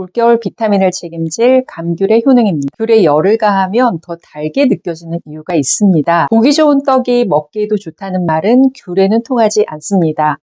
올겨울 비타민을 책임질 감귤의 효능입니다. 귤에 열을 가하면 더 달게 느껴지는 이유가 있습니다. 보기 좋은 떡이 먹기에도 좋다는 말은 귤에는 통하지 않습니다.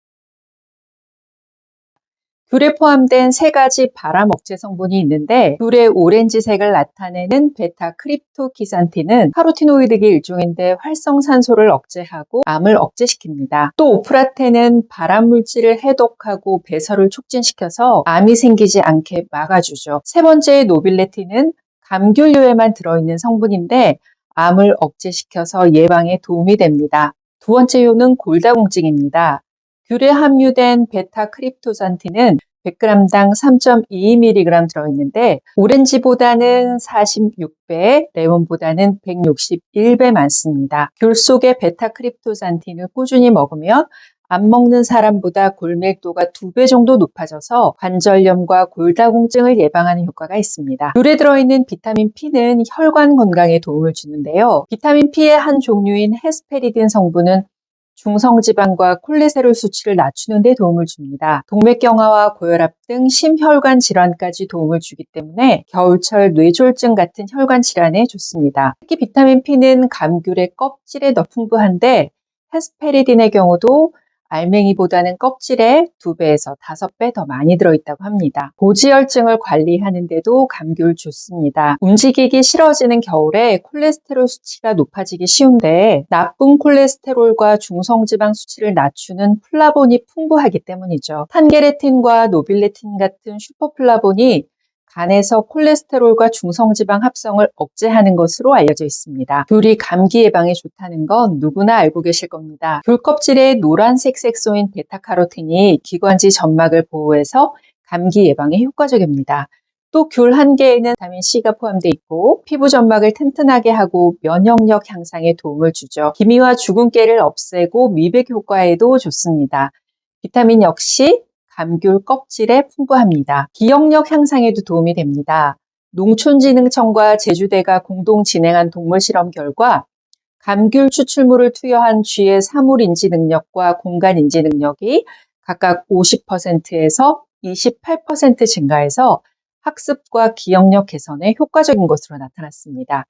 귤에 포함된 세 가지 발암 억제 성분이 있는데 귤의 오렌지색을 나타내는 베타 크립토키산틴은 카로티노이드계 일종인데 활성산소를 억제하고 암을 억제시킵니다. 또 오프라텐은 발암 물질을 해독하고 배설을 촉진시켜서 암이 생기지 않게 막아주죠. 세 번째 노빌레틴은 감귤류에만 들어있는 성분인데 암을 억제시켜서 예방에 도움이 됩니다. 두 번째 요는 골다공증입니다. 귤에 함유된 베타 크립토산틴은 100g당 3.22mg 들어있는데 오렌지보다는 46배, 레몬보다는 161배 많습니다. 귤 속의 베타 크립토산틴을 꾸준히 먹으면 안 먹는 사람보다 골밀도가 2배 정도 높아져서 관절염과 골다공증을 예방하는 효과가 있습니다. 귤에 들어있는 비타민 P는 혈관 건강에 도움을 주는데요. 비타민 P의 한 종류인 헤스페리딘 성분은 중성지방과 콜레스테롤 수치를 낮추는 데 도움을 줍니다. 동맥경화와 고혈압 등 심혈관 질환까지 도움을 주기 때문에 겨울철 뇌졸중 같은 혈관 질환에 좋습니다. 특히 비타민 P는 감귤의 껍질에 더 풍부한데 헤스페리딘의 경우도 알맹이보다는 껍질에 2배에서 5배 더 많이 들어있다고 합니다. 고지혈증을 관리하는데도 감귤 좋습니다. 움직이기 싫어지는 겨울에 콜레스테롤 수치가 높아지기 쉬운데 나쁜 콜레스테롤과 중성지방 수치를 낮추는 플라본이 풍부하기 때문이죠. 탄게레틴과 노빌레틴 같은 슈퍼플라본이 간에서 콜레스테롤과 중성지방 합성을 억제하는 것으로 알려져 있습니다. 귤이 감기 예방에 좋다는 건 누구나 알고 계실 겁니다. 귤 껍질에 노란색 색소인 베타카로틴이 기관지 점막을 보호해서 감기 예방에 효과적입니다. 또 귤 한 개에는 비타민 C가 포함되어 있고 피부 점막을 튼튼하게 하고 면역력 향상에 도움을 주죠. 기미와 주근깨를 없애고 미백 효과에도 좋습니다. 비타민 역시 감귤 껍질에 풍부합니다. 기억력 향상에도 도움이 됩니다. 농촌진흥청과 제주대가 공동 진행한 동물 실험 결과 감귤 추출물을 투여한 쥐의 사물 인지 능력과 공간 인지 능력이 각각 50%에서 28% 증가해서 학습과 기억력 개선에 효과적인 것으로 나타났습니다.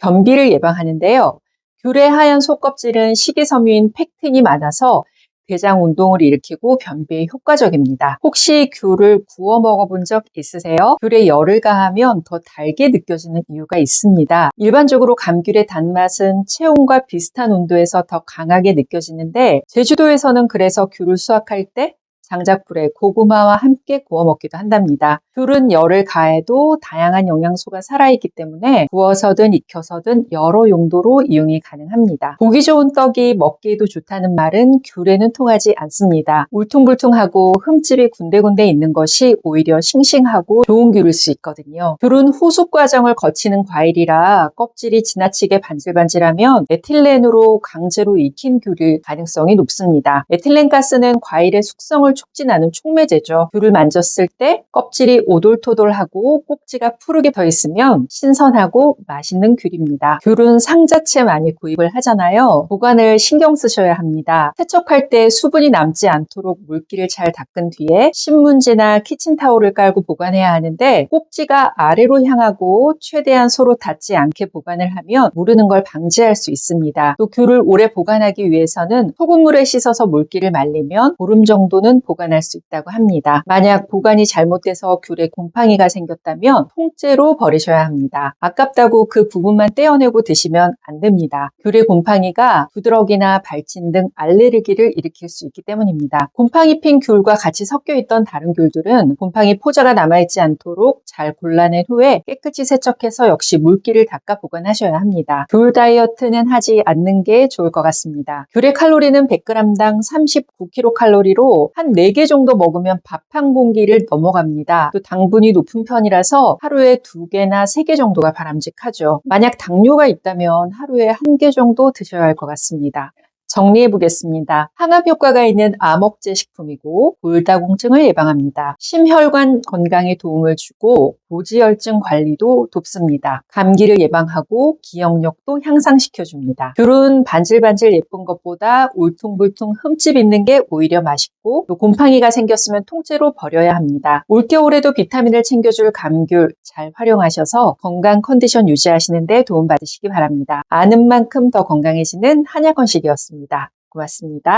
변비를 예방하는데요. 귤의 하얀 속껍질은 식이섬유인 팩틴이 많아서 대장 운동을 일으키고 변비에 효과적입니다. 혹시 귤을 구워 먹어본 적 있으세요? 귤에 열을 가하면 더 달게 느껴지는 이유가 있습니다. 일반적으로 감귤의 단맛은 체온과 비슷한 온도에서 더 강하게 느껴지는데 제주도에서는 그래서 귤을 수확할 때 장작불에 고구마와 함께 구워 먹기도 한답니다. 귤은 열을 가해도 다양한 영양소가 살아있기 때문에 구워서든 익혀서든 여러 용도로 이용이 가능합니다. 보기 좋은 떡이 먹기에도 좋다는 말은 귤에는 통하지 않습니다. 울퉁불퉁하고 흠집이 군데군데 있는 것이 오히려 싱싱하고 좋은 귤일 수 있거든요. 귤은 후숙 과정을 거치는 과일이라 껍질이 지나치게 반질반질하면 에틸렌으로 강제로 익힌 귤일 가능성이 높습니다. 에틸렌 가스는 과일의 숙성을 촉진하는 촉매제죠. 귤을 만졌을 때 껍질이 오돌토돌하고 꼭지가 푸르게 더 있으면 신선하고 맛있는 귤입니다. 귤은 상자채 많이 구입을 하잖아요. 보관을 신경 쓰셔야 합니다. 세척할 때 수분이 남지 않도록 물기를 잘 닦은 뒤에 신문지나 키친타올을 깔고 보관해야 하는데 꼭지가 아래로 향하고 최대한 서로 닿지 않게 보관을 하면 무르는 걸 방지할 수 있습니다. 또 귤을 오래 보관하기 위해서는 소금물에 씻어서 물기를 말리면 보름 정도는 보 관할 수 있다고 합니다. 만약 보관이 잘못돼서 귤에 곰팡이가 생겼다면 통째로 버리셔야 합니다. 아깝다고 그 부분만 떼어내고 드시면 안 됩니다. 귤의 곰팡이가 부드러기나 발진 등 알레르기를 일으킬 수 있기 때문입니다. 곰팡이 핀 귤과 같이 섞여 있던 다른 귤들은 곰팡이 포자가 남아있지 않도록 잘 골라낸 후에 깨끗이 세척해서 역시 물기를 닦아 보관하셔야 합니다. 귤 다이어트는 하지 않는 게 좋을 것 같습니다. 귤의 칼로리는 100g당 39kcal로 한 4개 정도 먹으면 밥 한 공기를 넘어갑니다. 또 당분이 높은 편이라서 하루에 2개나 3개 정도가 바람직하죠. 만약 당뇨가 있다면 하루에 1개 정도 드셔야 할 것 같습니다. 정리해 보겠습니다. 항암 효과가 있는 암억제 식품이고 골다공증을 예방합니다. 심혈관 건강에 도움을 주고 고지혈증 관리도 돕습니다. 감기를 예방하고 기억력도 향상시켜 줍니다. 귤은 반질반질 예쁜 것보다 울퉁불퉁 흠집 있는 게 오히려 맛있고 또 곰팡이가 생겼으면 통째로 버려야 합니다. 올겨울에도 비타민을 챙겨줄 감귤 잘 활용하셔서 건강 컨디션 유지하시는 데 도움받으시기 바랍니다. 아는 만큼 더 건강해지는 한약건식이었 습니다. 고맙습니다.